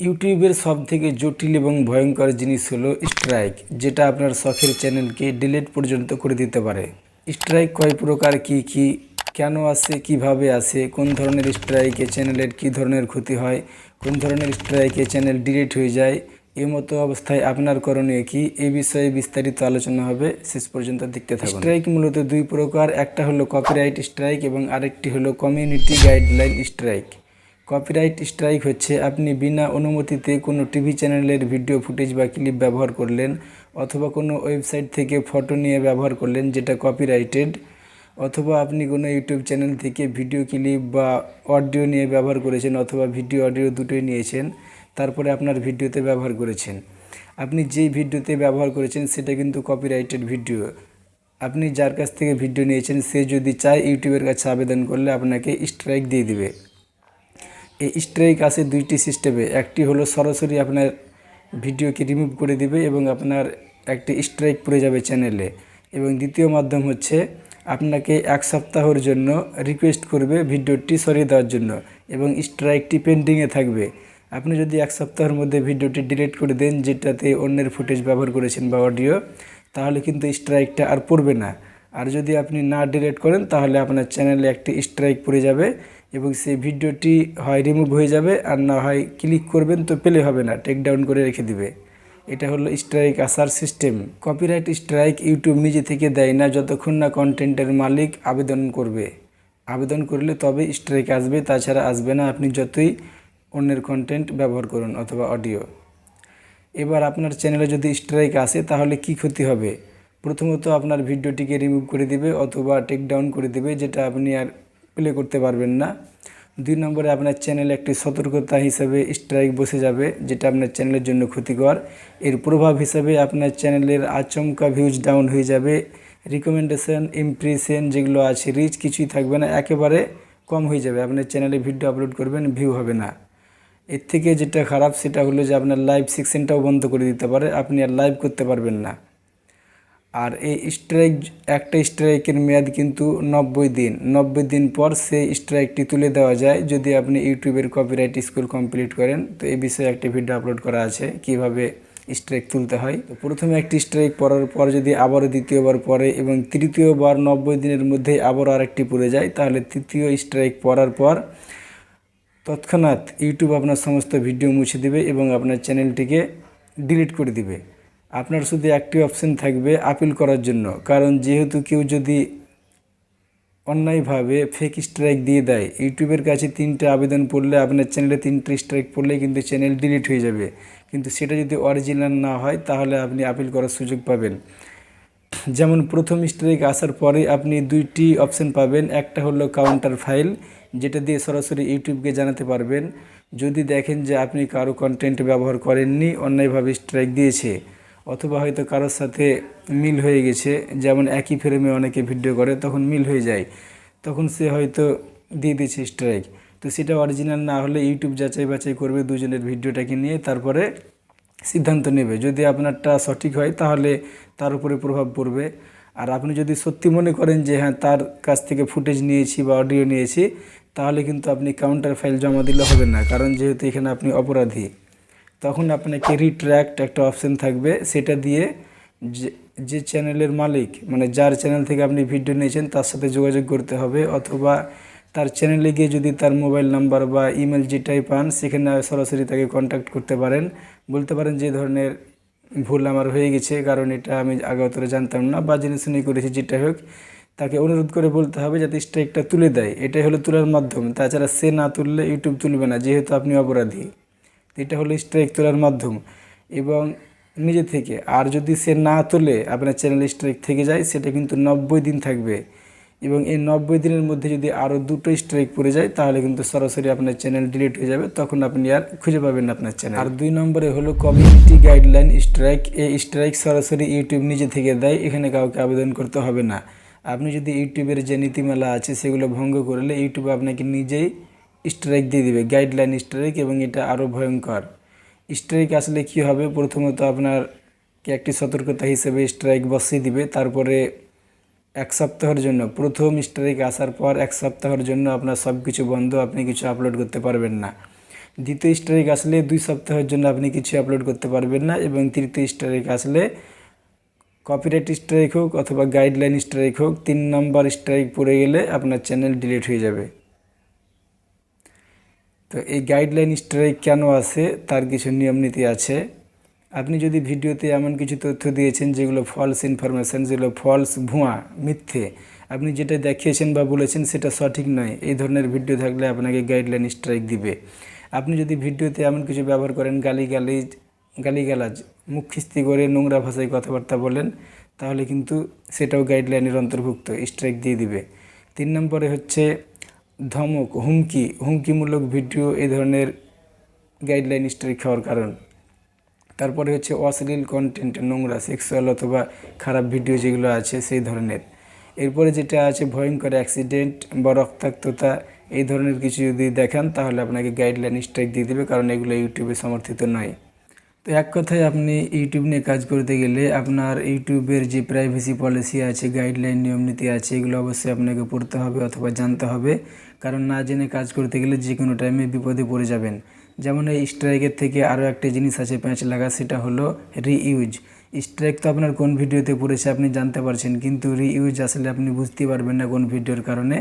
ইউটিউবের সব থেকে জটিল এবং ভয়ঙ্কর জিনিস হলো স্ট্রাইক যেটা আপনার শখের চ্যানেলকে ডিলেট পর্যন্ত করে দিতে পারে। স্ট্রাইক কয় প্রকার, কি কি, কেন আসে, কীভাবে আসে, কোন ধরনের স্ট্রাইকে চ্যানেলের কি ধরনের ক্ষতি হয়, কোন ধরনের স্ট্রাইকে চ্যানেল ডিলেট হয়ে যায় এই মতো অবস্থায় আপনার করণীয় কি, এ বিষয়ে বিস্তারিত আলোচনা হবে, শেষ পর্যন্ত দেখতে থাকুন। স্ট্রাইক মূলত দুই প্রকার, একটা হলো কপিরাইট স্ট্রাইক এবং আরেকটি হলো community guideline strike copyright strike হচ্ছে। আপনি বিনা অনুমতিতে কোনো টিভি চ্যানেলের ভিডিও ফুটেজ বা ক্লিপ ব্যবহার করলেন অথবা কোনো ওয়েবসাইট থেকে ফটো নিয়ে ব্যবহার করলেন যেটা কপিরাইটেড অথবা আপনি কোনো ইউটিউব চ্যানেল থেকে ভিডিও ক্লিপ বা অডিও নিয়ে ব্যবহার করেছেন অথবা ভিডিও, অডিও দুটোই নিয়েছেন, তারপরে আপনার ভিডিওতে ব্যবহার করেছেন। আপনি যেই ভিডিওতে ব্যবহার করেছেন সেটা কিন্তু কপিরাইটেড ভিডিও। আপনি যার কাছ থেকে ভিডিও নিয়েছেন সে যদি চায় ইউটিউবের কাছে আবেদন করলে আপনাকে স্ট্রাইক দিয়ে দিবে। এই স্ট্রাইক আছে দুইটি সিস্টেমে একটি হলো সরাসরি আপনার ভিডিওকে রিমুভ করে দিবে এবং আপনার একটি স্ট্রাইক পড়ে যাবে চ্যানেলে এবং দ্বিতীয় মাধ্যম হচ্ছে আপনাকে এক সপ্তাহের জন্য রিকোয়েস্ট করবে ভিডিওটি সরিয়ে দেওয়ার জন্য এবং স্ট্রাইকটি পেন্ডিংয়ে থাকবে। আপনি যদি এক সপ্তাহের মধ্যে ভিডিওটি ডিলিট করে দেন, যেটাতে অন্যের ফুটেজ ব্যবহার করেছেন বা অডিও তাহলে কিন্তু স্ট্রাইকটা আর পড়বে না। আর যদি আপনি না ডিলিট করেন, তাহলে আপনার চ্যানেলে একটি স্ট্রাইক পড়ে যাবে এবং সেই ভিডিওটি হয় রিমুভ হয়ে যাবে, আর না হয় ক্লিক করবেন তো পেলে হবে না টেক ডাউন করে রেখে দিবে। এটা হলো স্ট্রাইক আসার সিস্টেম কপিরাইট স্ট্রাইক ইউটিউব নিজে থেকে দেয় না, যতক্ষণ না কন্টেন্টের মালিক আবেদন করবে। আবেদন করলে তবে স্ট্রাইক আসবে, তাছাড়া আসবে না আপনি যতই অন্যের কন্টেন্ট ব্যবহার করুন অথবা অডিও এবার আপনার চ্যানেলে যদি স্ট্রাইক আসে, তাহলে কি ক্ষতি হবে? প্রথমত আপনার ভিডিওটিকে রিমুভ করে দিবে অথবা টেক ডাউন করে দিবে, যেটা আপনি আর প্লে করতে পারবেন না। দুই নম্বরে আপনার চ্যানেলে একটি সতর্কতা হিসেবে স্ট্রাইক বসে যাবে, যেটা আপনার চ্যানেলের জন্য ক্ষতিকর। এর প্রভাব হিসাবে আপনার চ্যানেলের আচমকা ভিউজ ডাউন হয়ে যাবে। রিকমেন্ডেশন ইমপ্রেশন যেগুলো আছে রিচ কিছুই থাকবে না, একেবারে কম হয়ে যাবে। আপনার চ্যানেলে ভিডিও আপলোড করবেন ভিউ হবে না। এর থেকে যেটা খারাপ, সেটা হলো যে আপনার লাইভ সেকশনটাও বন্ধ করে দিতে পারে, আপনি আর লাইভ করতে পারবেন না। আর এই স্ট্রাইক একটা স্ট্রাইকের মেয়াদ কিন্তু নব্বই দিন। নব্বই দিন পর সেই স্ট্রাইকটি তুলে দেওয়া যায়। যদি আপনি ইউটিউবের কপিরাইট স্কুল কমপ্লিট করেন, তো এই বিষয়ে একটি ভিডিও আপলোড করা আছে, কীভাবে স্ট্রাইক তুলতে হয়। তো প্রথমে একটি স্ট্রাইক পড়ার পর যদি আবারও দ্বিতীয়বার পড়ে এবং তৃতীয়বার নব্বই দিনের মধ্যে আবারও আরেকটি পড়ে যায়, তাহলে তৃতীয় স্ট্রাইক পড়ার পর তৎক্ষণাৎ ইউটিউব আপনার সমস্ত ভিডিও মুছে দেবে এবং আপনার চ্যানেলটিকে ডিলিট করে দিবে। আপনার শুধু একটি অপশন থাকবে আপিল করার জন্য। কারণ যেহেতু কেউ যদি অন্যায়ভাবে ফেক স্ট্রাইক দিয়ে দেয়, ইউটিউবের কাছে তিনটে আবেদন পড়লে, আপনার চ্যানেলে তিনটে স্ট্রাইক পড়লে কিন্তু চ্যানেল ডিলিট হয়ে যাবে। কিন্তু সেটা যদি অরিজিনাল না হয়, তাহলে আপনি আপিল করার সুযোগ পাবেন। যেমন প্রথম স্ট্রাইক আসার পরে আপনি দুইটি অপশন পাবেন। একটা হলো কাউন্টার ফাইল যেটা দিয়ে সরাসরি ইউটিউবকে জানাতে পারবেন। যদি দেখেন যে আপনি কারও কন্টেন্ট ব্যবহার করেননি, অন্যায়ভাবে স্ট্রাইক দিয়েছে। অথবা হয়তো কারোর সাথে মিল হয়ে গেছে, যেমন একই ফ্রেমে অনেকে ভিডিও করে, তখন মিল হয়ে যায়। তখন সে হয়তো দিয়ে দিয়েছে স্ট্রাইক তো সেটা অরিজিনাল না হলে ইউটিউব যাচাই বাছাই করবে দুজনের ভিডিওটাকে নিয়ে, তারপরে সিদ্ধান্ত নেবে। যদি আপনারটা সঠিক হয়, তাহলে তার উপরে প্রভাব পড়বে। আর আপনি যদি সত্যি মনে করেন যে হ্যাঁ তার কাছ থেকে ফুটেজ নিয়েছি বা অডিও নিয়েছি, তাহলে কিন্তু আপনি কাউন্টার ফাইল জমা দিলে হবে না, কারণ যেহেতু এখানে আপনি অপরাধী। তখন আপনাকে রিট্র্যাক্ট একটা অপশন থাকবে। সেটা দিয়ে যে চ্যানেলের মালিক মানে যার চ্যানেল থেকে আপনি ভিডিও নিয়েছেন, তার সাথে যোগাযোগ করতে হবে। অথবা তার চ্যানেলে গিয়ে যদি তার মোবাইল নাম্বার বা ইমেল যেটাই পান, সেখানে সরাসরি তাকে কন্ট্যাক্ট করতে পারেন। বলতে পারেন যে ধরনের ভুল আমার হয়ে গেছে, কারণ এটা আমি আগে অতটা জানতাম না বা জেনে শুনে করেছি, যেটা হোক। তাকে অনুরোধ করে বলতে হবে যাতে স্ট্রাইকটা তুলে দেয়। এটাই হলো তোলার মাধ্যম। তাছাড়া সে না তুললে ইউটিউব তুলবে না, যেহেতু আপনি অপরাধী। এটা হলো স্ট্রাইক তোলার মাধ্যম এবং নিজে থেকে। আর যদি সে না তোলে, আপনার চ্যানেল স্ট্রাইক থেকে যায়, সেটা কিন্তু নব্বই দিন থাকবে। এবং এই নব্বই দিনের মধ্যে যদি আরও দুটো স্ট্রাইক পড়ে যায়, তাহলে কিন্তু সরাসরি আপনার চ্যানেল ডিলিট হয়ে যাবে, তখন আপনি আর খুঁজে পাবেন আপনার চ্যানেল আর দুই নম্বরে হলো কমিউনিটি গাইডলাইন স্ট্রাইক এই স্ট্রাইক সরাসরি ইউটিউব নিজে থেকে দেয়, এখানে কাউকে আবেদন করতে হবে না। আপনি যদি ইউটিউবের যে নীতিমালা আছে, সেগুলো ভঙ্গ করলে ইউটিউব আপনাকে নিজেই স্ট্রাইক দিয়ে দিবে গাইডলাইন স্ট্রাইক এবং এটা আরও ভয়ঙ্কর। স্ট্রাইক আসলে কি হবে? প্রথমত আপনার একটি সতর্কতা হিসেবে স্ট্রাইক বসিয়ে দিবে, তারপরে এক সপ্তাহের জন্য, প্রথম স্ট্রাইক আসার পর এক সপ্তাহের জন্য আপনার সব কিছু বন্ধ, আপনি কিছু আপলোড করতে পারবেন না। দ্বিতীয় স্ট্রাইক আসলে দুই সপ্তাহের জন্য আপনি কিছু আপলোড করতে পারবেন না এবং তৃতীয় স্ট্রাইক আসলে কপিরাইট স্ট্রাইক হোক অথবা গাইডলাইন স্ট্রাইক হোক, তিন নম্বর স্ট্রাইক পড়ে গেলে আপনার চ্যানেল ডিলিট হয়ে যাবে। তো এই গাইডলাইন স্ট্রাইক কেন আছে? তার কিছু নিয়ম নীতি আছে। আপনি যদি ভিডিওতে এমন কিছু তথ্য দিয়েছেন যেগুলো ফলস ইনফরমেশান যেগুলো ফলস ভুয়া, মিথ্যে, আপনি যেটা দেখিয়েছেন বা বলেছেন সেটা সঠিক নয়। এই ধরনের ভিডিও থাকলে আপনাকে গাইডলাইন স্ট্রাইক দিবে। আপনি যদি ভিডিওতে এমন কিছু ব্যবহার করেন গালি গালিজ গালিগালাজ, মুখ খিস্তি করে নোংরা ভাষায় কথাবার্তা বলেন, তাহলে কিন্তু সেটাও গাইডলাইনের অন্তর্ভুক্ত স্ট্রাইক দিয়ে দিবে। তিন নম্বরে হচ্ছে ধমক, হুমকি, হুমকিমূলক ভিডিও এই ধরনের গাইডলাইন স্ট্রাইক খাওয়ার কারণ। তারপরে হচ্ছে অশ্লীল কন্টেন্ট নোংরা সেক্সুয়াল অথবা খারাপ ভিডিও যেগুলো আছে সেই ধরনের। এরপরে যেটা আছে ভয়ঙ্কর অ্যাক্সিডেন্ট বা রক্তাক্ততা, এই ধরনের কিছু যদি দেখান তাহলে আপনাকে গাইডলাইন স্ট্রাইক দিয়ে দেবে, কারণ এগুলো ইউটিউবে সমর্থিত নয়। তো এক কথায় আপনি ইউটিউব নিয়ে কাজ করতে গেলে আপনার ইউটিউবের যে প্রাইভেসি পলিসি আছে গাইডলাইন নিয়ম নীতি আছে, এগুলো অবশ্যই আপনাকে পড়তে হবে অথবা জানতে হবে। কারণ না জেনে কাজ করতে গেলে যে কোনো টাইমে বিপদে পড়ে যাবেন। যেমন এই স্ট্রাইকের থেকে আরও একটা জিনিস আছে প্যাঁচ লাগা সেটা হলো রিইউজ স্ট্রাইক তো আপনার কোন ভিডিওতে পড়েছে আপনি জানতে পারছেন, কিন্তু রিইউজ আসলে আপনি বুঝতে পারবেন না কোন ভিডিওর কারণে।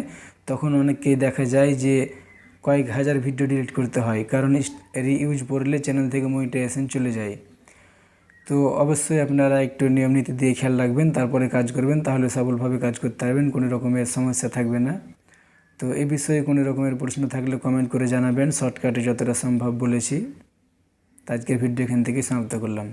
তখন অনেককেই দেখা যায় যে কয়েক হাজার ভিডিও ডিলিট করতে হয়, কারণ রিইউজ পড়লে চ্যানেল থেকে মনিটাইজেশন চলে যায়। তো অবশ্যই আপনারা একটু নিয়ম নীতি দিয়ে খেয়াল রাখবেন, তারপরে কাজ করবেন, তাহলে সফলভাবে কাজ করতে পারবেন, কোনো রকমের সমস্যা থাকবে না। তো এই বিষয়ে কোনো রকমের প্রশ্ন থাকলে কমেন্ট করে জানাবেন শর্টকাটে যতটা সম্ভব বলেছি। আজকের ভিডিও এখান থেকে সমাপ্ত করলাম।